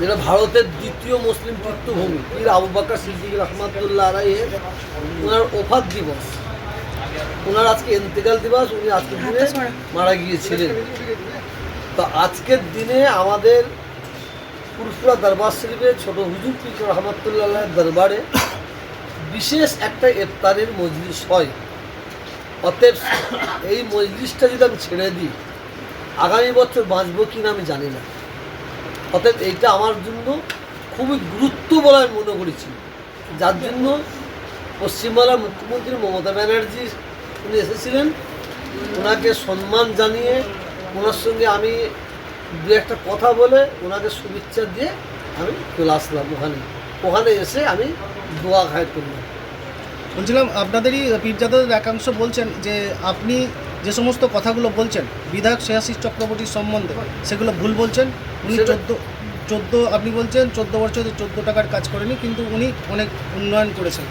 যেটা ভারতের দ্বিতীয় মুসলিম তীর্থভূমি। পীর আবু বাক্কা সিদ্দিক রহমাতুল্লাহ আলাইয়ের ওনার ওফাত দিবস। ওনার আজকে ইন্তেকাল দিবস উনি আজকের দিনে মারা গিয়েছিলেন। তো আজকের দিনে আমাদের ফুরফুরা দরবার শরীফের ছোট হুজুর পীর রহমাতুল্লাহ দরবারে বিশেষ একটা ইফতারের মজলিস হয়। অতএব এই মজলিসটা যদি আমি ছেড়ে দিই আগামী বছর বাঁচবো কি না আমি জানি না। অতএব এইটা আমার জন্য খুবই গুরুত্ব বলে আমি মনে করেছি। যার জন্য পশ্চিমবাংলার মুখ্যমন্ত্রী মমতা ব্যানার্জি উনি এসেছিলেন। ওনাকে সম্মান জানিয়ে ওনার সঙ্গে আমি দু একটা কথা বলে ওনাকে শুভেচ্ছা দিয়ে আমি চলে আসলাম ওখানে। ওখানে এসে আমি দোয়া খায় করলাম। বলছিলাম আপনাদেরই পীরজাদাদের একাংশ বলছেন যে আপনি যে সমস্ত কথাগুলো বলছেন বিধায়ক শ্রেয়াশিস চক্রবর্তীর সম্বন্ধে সেগুলো ভুল বলছেন। উনি চোদ্দ চোদ্দ আপনি বলছেন চোদ্দ বছরে চোদ্দ টাকার কাজ করেনি কিন্তু উনি অনেক উন্নয়ন করেছেন।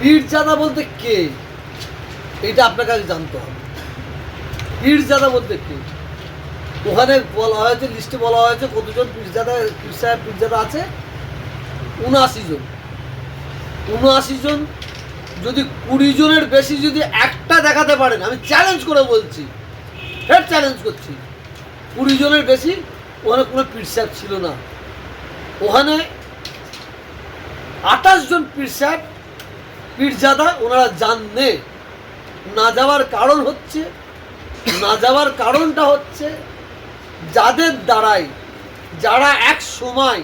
পীরজাদা বলতে কে? এটা আপনাকে আগে জানতে হবে। পীরজাদা বলতে কে? ওখানে বলা হয়েছে লিস্টে বলা হয়েছে কতজন পীরজাদা পীর সাহেব পীরজাদা আছে? উনআশি জন। উনআশি জন যদি কুড়ি জনের বেশি যদি একটা দেখাতে পারেন, আমি চ্যালেঞ্জ করে বলছি। ফের চ্যালেঞ্জ করছি। কুড়ি জনের বেশি, ওখানে কোনো পীর সাহেব ছিল না। ওখানে আঠাশ জন পীর সাহেব পীরজাদা ওনারা জাননে। না যাওয়ার কারণ হচ্ছে, না যাওয়ার কারণটা হচ্ছে, যাদের দ্বারাই যারা এক সময়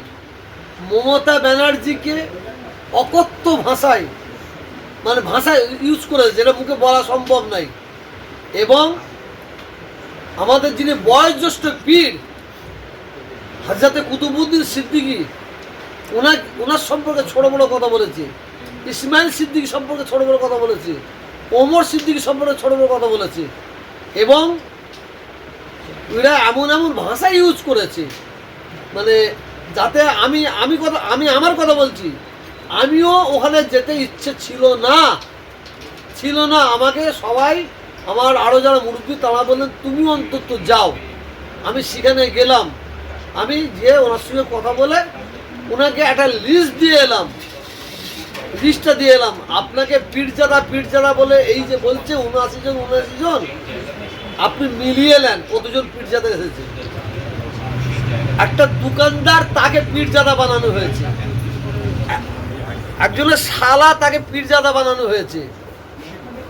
মমতা ব্যানার্জিকে অকথ্য ভাষায় মানে ভাষা ইউজ করেছে যেটা মুখে বলা সম্ভব নাই। এবং আমাদের যিনি বয়োজ্যেষ্ঠ পীর হাজরাতে কুতুবুদ্দিন সিদ্দিকী ওনার ওনার সম্পর্কে ছোট বড় কথা বলেছে। ইসমাইল সিদ্দিকী সম্পর্কে ছোট বড় কথা বলেছে। ওমর সিদ্দিকী সম্পর্কে ছোট বড় কথা বলেছে। এবং এরা এমন এমন ভাষা ইউজ করেছে। মানে যাতে আমি আমি কথা, আমি আমার কথা বলছি। আমিও ওখানে যেতে ইচ্ছে ছিল না। ছিল না। আমাকে সবাই, আমার আরও যারা মুরব্বী, তারা বললেন, তুমি অন্তত যাও। আমি সেখানে গেলাম। আমি যে ওনার সঙ্গে কথা বলে ওনাকে একটা লিস্ট দিয়ে এলাম। লিস্টটা দিয়ে এলাম। আপনাকে পীরজাদা পীরজাদা বলে এই যে বলছে, উনআশি জন উনআশি জন, আপনি মিলিয়ে নেন কতজন পীরজাদা এসেছে। একটা দোকানদার তাকে পীরজাদা বানানো হয়েছে। একজনের শালা তাকে পীরজাদা বানানো হয়েছে।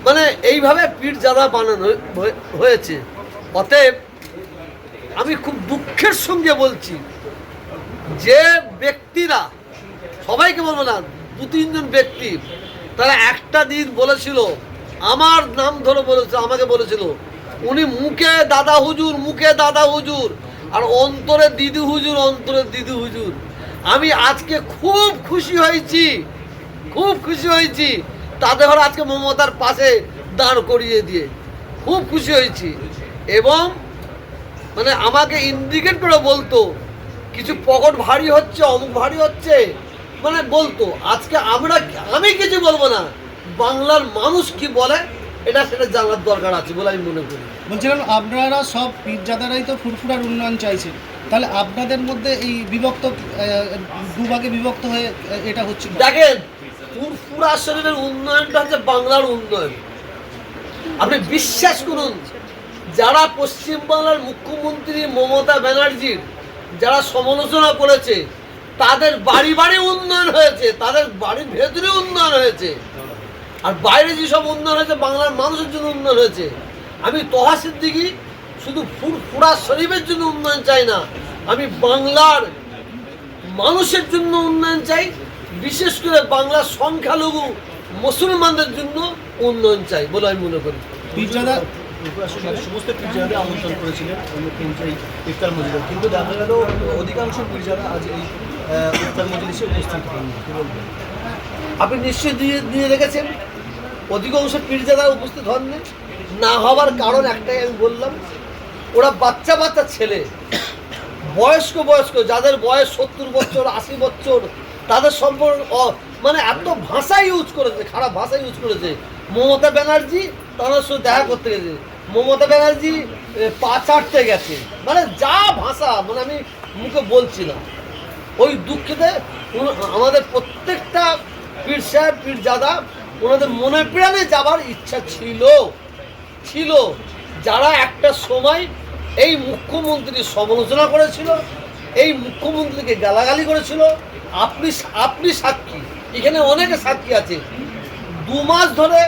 মানে এইভাবে পীরজাদা বানানো হয়ে- হয়েছে। অতএব আমি খুব দুঃখের সঙ্গে বলছি, যে ব্যক্তিরা, সবাইকে বলব না, দু তিনজন ব্যক্তি, তারা একটা দিন বলেছিল, আমার নাম ধরে বলেছিল, আমাকে বলেছিল, উনি মুখে দাদা হুজুর, মুখে দাদা হুজুর, আর অন্তরে দিদি হুজুর, অন্তরে দিদি হুজুর। আমি আজকে খুব খুশি হয়েছি খুব খুশি হয়েছি। তাদের ঘর আজকে মমতার পাশে দাঁড় করিয়ে দিয়ে। খুব খুশি হয়েছি। এবং মানে আমাকে ইন্ডিকেট করে বলতো কিছু পকেট ভারী হচ্ছে অমুক ভারী হচ্ছে? মানে বলতো আজকে আমরা আমি কিছু বলব না। বাংলার মানুষ কি বলে এটা সেটা জানার দরকার আছে বলে আমি মনে করি। বলছিলাম আপনারা সব পীরজাদারাই তো ফুরফুরার উন্নয়ন চাইছেন। তাহলে আপনাদের মধ্যে এই বিভক্ত দুভাগে বিভক্ত হয়ে এটা হচ্ছে। দেখেন ফুরফুরা শরীরের উন্নয়নটা হচ্ছে বাংলার উন্নয়ন। আপনি বিশ্বাস করুন, যারা পশ্চিমবাংলার মুখ্যমন্ত্রী মমতা ব্যানার্জির যারা সমালোচনা করেছে, তাদের বাড়ি বাড়ি উন্নয়ন হয়েছে, তাদের বাড়ির ভেতরে উন্নয়ন হয়েছে। আর বাইরে যেসব উন্নয়ন হয়েছে, বাংলার মানুষের জন্য উন্নয়ন হয়েছে। আমি তহা সিদ্দিকি, শুধু ফুরফুরা শরীফের জন্য উন্নয়ন চাই না, আমি বাংলার মানুষের জন্য উন্নয়ন চাই। বিশেষ করে বাংলার সংখ্যালঘু মুসলমানদের জন্য উন্নয়ন চাই বলে আমি মনে করি। পীরজাদা সমস্ত পীরজাদা আমন্ত্রণ করেছিলেন ইফতার কিন্তু দেখা গেল অধিকাংশ পীরজাদা আজ এই ইফতার উপস্থিত আপনি নিশ্চয়ই দিয়ে দিয়ে রেখেছেন অধিকাংশ পীরজাদা উপস্থিত হননি। না হওয়ার কারণ একটাই আমি বললাম ওরা বাচ্চা বাচ্চা ছেলে। বয়স্ক বয়স্ক যাদের বয়স সত্তর বছর আশি বছর তাদের সম্পর্ক মানে এত ভাষা ইউজ করেছে, খারাপ ভাষা ইউজ করেছে। মমতা ব্যানার্জি তাদের সাথে দেখা করতে গেছে। মমতা ব্যানার্জি পা চাটতে গেছে। মানে যা ভাষা মানে আমি মুখে বলছি না। ওই দুঃখেতে আমাদের প্রত্যেকটা পীর সাহেব, পীর পীরজাদা ওনাদের মনে প্রাণে যাবার ইচ্ছা ছিল। ছিল। যারা একটা সময় এই মুখ্যমন্ত্রীর সমালোচনা করেছিল, এই মুখ্যমন্ত্রীকে গালাগালি করেছিল আপনি আপনি সাক্ষী। এখানে অনেকে সাক্ষী আছে। দু মাস ধরে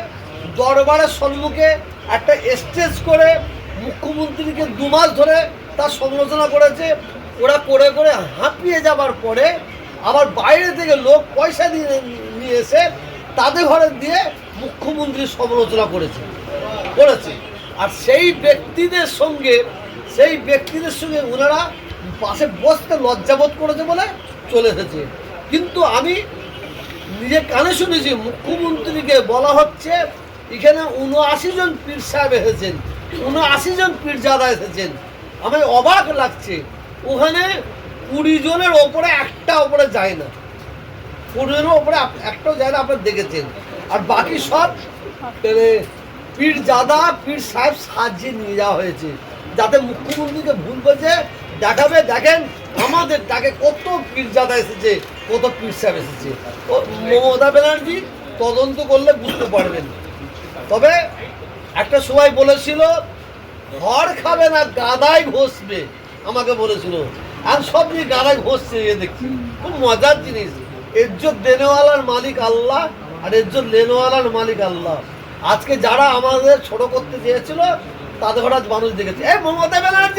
দরবারের সম্মুখে একটা স্টেজ করে মুখ্যমন্ত্রীকে দু মাস ধরে তার সমালোচনা করেছে। ওরা করে করে হাঁপিয়ে যাবার পরে আবার বাইরে থেকে লোক পয়সা দিয়ে নিয়ে এসে তাদের ঘরে দিয়ে মুখ্যমন্ত্রীর সমালোচনা করেছে। করেছে। আর সেই ব্যক্তিদের সঙ্গে, সেই ব্যক্তিদের সঙ্গে ওনারা পাশে বসতে লজ্জাবোধ করেছে বলে চলে এসেছে। কিন্তু আমি নিজে কানে শুনেছি, মুখ্যমন্ত্রীকে বলা হচ্ছে, এখানে উনআশি জন পীর সাহেব এসেছেন, উনআশি জন পীরজাদা এসেছেন। আমি অবাক লাগছে, ওখানে কুড়ি জনের ওপরে একটা ওপরে যায় না। কুড়ি জনের ওপরে একটাও যায় না, আপনারা দেখেছেন। আর বাকি সব মানে পীর জাদা পীর সাহেব সাজিয়ে নিয়ে যাওয়া হয়েছে। যাতে মুখ্যমন্ত্রীকে ভুল বলছে, দেখাবে, দেখেন আমাদের ডাকে কত পীর জাদা এসেছে, কত পীর সাহেব এসেছে। মমতা ব্যানার্জি তদন্ত করলে বুঝতে পারবেন। তবে একটা সময় বলেছিল, ঘর খাবে না গাদাই ঘষবে। আমাকে বলেছিল। আর সব নিয়ে গাদাই ঘষছে, এ দেখছি। খুব মজার জিনিস। এজ্জত দেনেওয়ালার মালিক আল্লাহ, আর এজ্জত লেনেওয়ালার মালিক আল্লাহ। আজকে যারা আমাদের ছোট করতে চেয়েছিল, তাদের হঠাৎ মানুষ দেখেছে। এই মমতা ব্যানার্জির